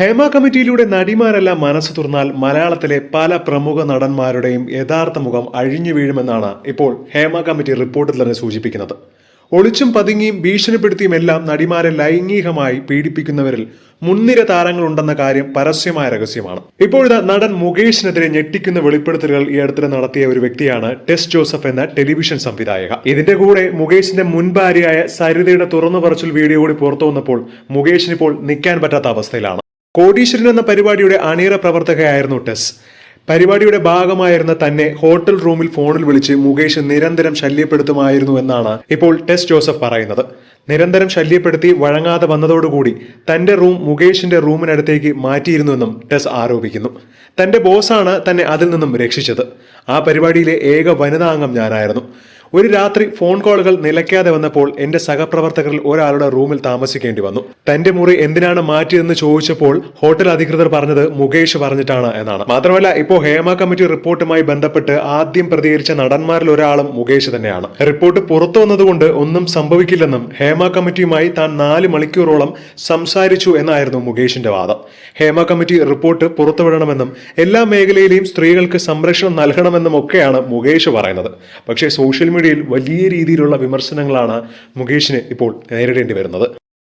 ഹേമ കമ്മിറ്റിയിലൂടെ നടിമാരെല്ലാം മനസ്സ് തുറന്നാൽ മലയാളത്തിലെ പല പ്രമുഖ നടന്മാരുടെയും യഥാർത്ഥ മുഖം അഴിഞ്ഞു വീഴുമെന്നാണ് ഇപ്പോൾ ഹേമ കമ്മിറ്റി റിപ്പോർട്ടിൽ തന്നെ സൂചിപ്പിക്കുന്നത്. ഒളിച്ചും പതുങ്ങിയും ഭീഷണിപ്പെടുത്തിയും എല്ലാം നടിമാരെ ലൈംഗികമായി പീഡിപ്പിക്കുന്നവരിൽ മുൻനിര താരങ്ങളുണ്ടെന്ന കാര്യം പരസ്യമായ രഹസ്യമാണ്. ഇപ്പോഴത്തെ നടൻ മുകേഷിനെതിരെ ഞെട്ടിക്കുന്ന വെളിപ്പെടുത്തലുകൾ ഈ അടുത്തിടെ നടത്തിയ ഒരു വ്യക്തിയാണ് ടെസ് ജോസഫ് എന്ന ടെലിവിഷൻ സംവിധായക. ഇതിന്റെ കൂടെ മുകേഷിന്റെ മുൻഭാര്യയായ സരിതയുടെ തുറന്നു പറച്ചിൽ വീഡിയോ കൂടി പുറത്തു വന്നപ്പോൾ മുകേഷിന് ഇപ്പോൾ നിൽക്കാൻ പറ്റാത്ത അവസ്ഥയിലാണ്. കോടീശ്വരൻ എന്ന പരിപാടിയുടെ അണിയറ പ്രവർത്തകയായിരുന്നു ടെസ്. പരിപാടിയുടെ ഭാഗമായിരുന്ന തന്നെ ഹോട്ടൽ റൂമിൽ ഫോണിൽ വിളിച്ച് മുകേഷ് നിരന്തരം ശല്യപ്പെടുത്തുമായിരുന്നു എന്നാണ് ഇപ്പോൾ ടെസ് ജോസഫ് പറയുന്നത്. നിരന്തരം ശല്യപ്പെടുത്തി വഴങ്ങാതെ വന്നതോടുകൂടി തന്റെ റൂം മുകേഷിന്റെ റൂമിനടുത്തേക്ക് മാറ്റിയിരുന്നുവെന്നും ടെസ് ആരോപിക്കുന്നു. തന്റെ ബോസാണ് തന്നെ അതിൽ നിന്നും രക്ഷിച്ചത്. ആ പരിപാടിയിലെ ഏക വനിതാ അംഗം ഞാനായിരുന്നു. ഒരു രാത്രി ഫോൺ കോളുകൾ നിലയ്ക്കാതെ വന്നപ്പോൾ എന്റെ സഹപ്രവർത്തകരിൽ ഒരാളുടെ റൂമിൽ താമസിക്കേണ്ടി വന്നു. തന്റെ മുറി എന്തിനാണ് മാറ്റിയതെന്ന് ചോദിച്ചപ്പോൾ ഹോട്ടൽ അധികൃതർ പറഞ്ഞത് മുകേഷ് പറഞ്ഞിട്ടാണ് എന്നാണ്. മാത്രമല്ല ഇപ്പോൾ ഹേമ കമ്മിറ്റി റിപ്പോർട്ടുമായി ബന്ധപ്പെട്ട് ആദ്യം പ്രതികരിച്ച നടന്മാരിൽ ഒരാളും മുകേഷ് തന്നെയാണ്. റിപ്പോർട്ട് പുറത്തു വന്നതുകൊണ്ട് ഒന്നും സംഭവിക്കില്ലെന്നും ഹേമ കമ്മിറ്റിയുമായി താൻ നാല് മണിക്കൂറോളം സംസാരിച്ചു എന്നായിരുന്നു മുകേഷിന്റെ വാദം. ഹേമ കമ്മിറ്റി റിപ്പോർട്ട് പുറത്തുവിടണമെന്നും എല്ലാ മേഖലയിലെയും സ്ത്രീകൾക്ക് സംരക്ഷണം നൽകണമെന്നും ഒക്കെയാണ് മുകേഷ് പറയുന്നത്. പക്ഷേ സോഷ്യൽ മീഡിയയിൽ വലിയ രീതിയിലുള്ള വിമർശനങ്ങളാണ് മുകേഷിന് ഇപ്പോൾ നേരിടേണ്ടി വരുന്നത്.